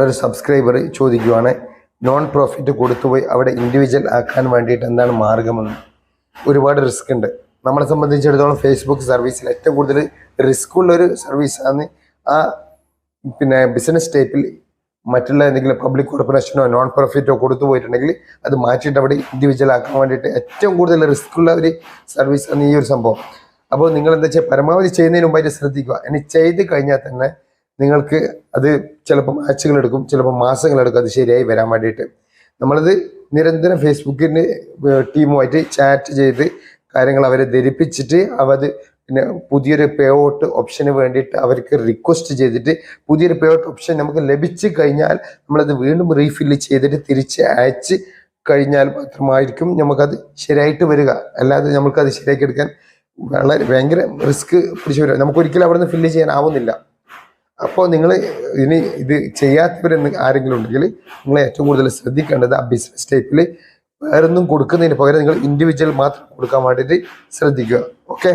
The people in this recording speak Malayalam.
ഒരു സബ്സ്ക്രൈബർ ചോദിക്കുവാണ് നോൺ പ്രോഫിറ്റ് കൊടുത്തുപോയി അവിടെ ഇൻഡിവിജ്വൽ ആക്കാൻ വേണ്ടിയിട്ട് എന്താണ് മാർഗമെന്ന്? ഒരുപാട് റിസ്ക് ഉണ്ട്. നമ്മളെ സംബന്ധിച്ചിടത്തോളം ഫേസ്ബുക്ക് സർവീസിൽ ഏറ്റവും കൂടുതൽ റിസ്ക് ഉള്ളൊരു സർവീസാണ് ആ പിന്നെ ബിസിനസ് ടൈപ്പിൽ മറ്റുള്ള എന്തെങ്കിലും പബ്ലിക് കോർപ്പറേഷനോ നോൺ പ്രോഫിറ്റോ കൊടുത്തു പോയിട്ടുണ്ടെങ്കിൽ അത് മാറ്റിയിട്ട് അവിടെ ഇൻഡിവിജ്വൽ ആക്കാൻ വേണ്ടിയിട്ട് ഏറ്റവും കൂടുതൽ റിസ്ക് ഉള്ള ഒരു സർവീസാണ് ഈ ഒരു സംഭവം. അപ്പോൾ നിങ്ങൾ എന്താ വെച്ചാൽ പരമാവധി ചെയ്യുന്നതിന് മുമ്പായിട്ട് ശ്രദ്ധിക്കുക. ഇനി ചെയ്ത് കഴിഞ്ഞാൽ തന്നെ നിങ്ങൾക്ക് അത് ചിലപ്പോൾ ആഴ്ചകൾ എടുക്കും ചിലപ്പോൾ മാസങ്ങൾ എടുക്കും അത് ശരിയായി വരാൻ വേണ്ടിയിട്ട്. നമ്മളത് നിരന്തരം ഫേസ്ബുക്കിന്റെ ടീമുമായിട്ട് ചാറ്റ് ചെയ്ത് കാര്യങ്ങൾ അവരെ ധരിപ്പിച്ചിട്ട് അവത് പിന്നെ പുതിയൊരു പേ ഔട്ട് ഓപ്ഷന് വേണ്ടിയിട്ട് അവർക്ക് റിക്വസ്റ്റ് ചെയ്തിട്ട് പുതിയൊരു പേ ഔട്ട് ഓപ്ഷൻ നമുക്ക് ലഭിച്ചു കഴിഞ്ഞാൽ നമ്മളത് വീണ്ടും റീഫില്ല് ചെയ്തിട്ട് തിരിച്ച് അയച്ച് കഴിഞ്ഞാൽ മാത്രമായിരിക്കും നമുക്കത് ശരിയായിട്ട് വരിക. അല്ലാതെ നമുക്കത് ശരിയാക്കി എടുക്കാൻ വളരെ ഭയങ്കര റിസ്ക് പിടിച്ചു വരിക. നമുക്കൊരിക്കലും അവിടെ നിന്ന് ഫില്ല് ചെയ്യാനാവുന്നില്ല. അപ്പോൾ നിങ്ങൾ ഇനി ഇത് ചെയ്യാത്തവരെന്ന് ആരെങ്കിലും ഉണ്ടെങ്കിൽ നിങ്ങൾ ഏറ്റവും കൂടുതൽ ശ്രദ്ധിക്കേണ്ടത് ആ ബിസിനസ് ടൈപ്പിൽ വേറൊന്നും കൊടുക്കുന്നതിന് പകരം നിങ്ങൾ ഇൻഡിവിജ്വൽ മാത്രം കൊടുക്കാൻ വേണ്ടിയിട്ട് ശ്രദ്ധിക്കുക. ഓക്കെ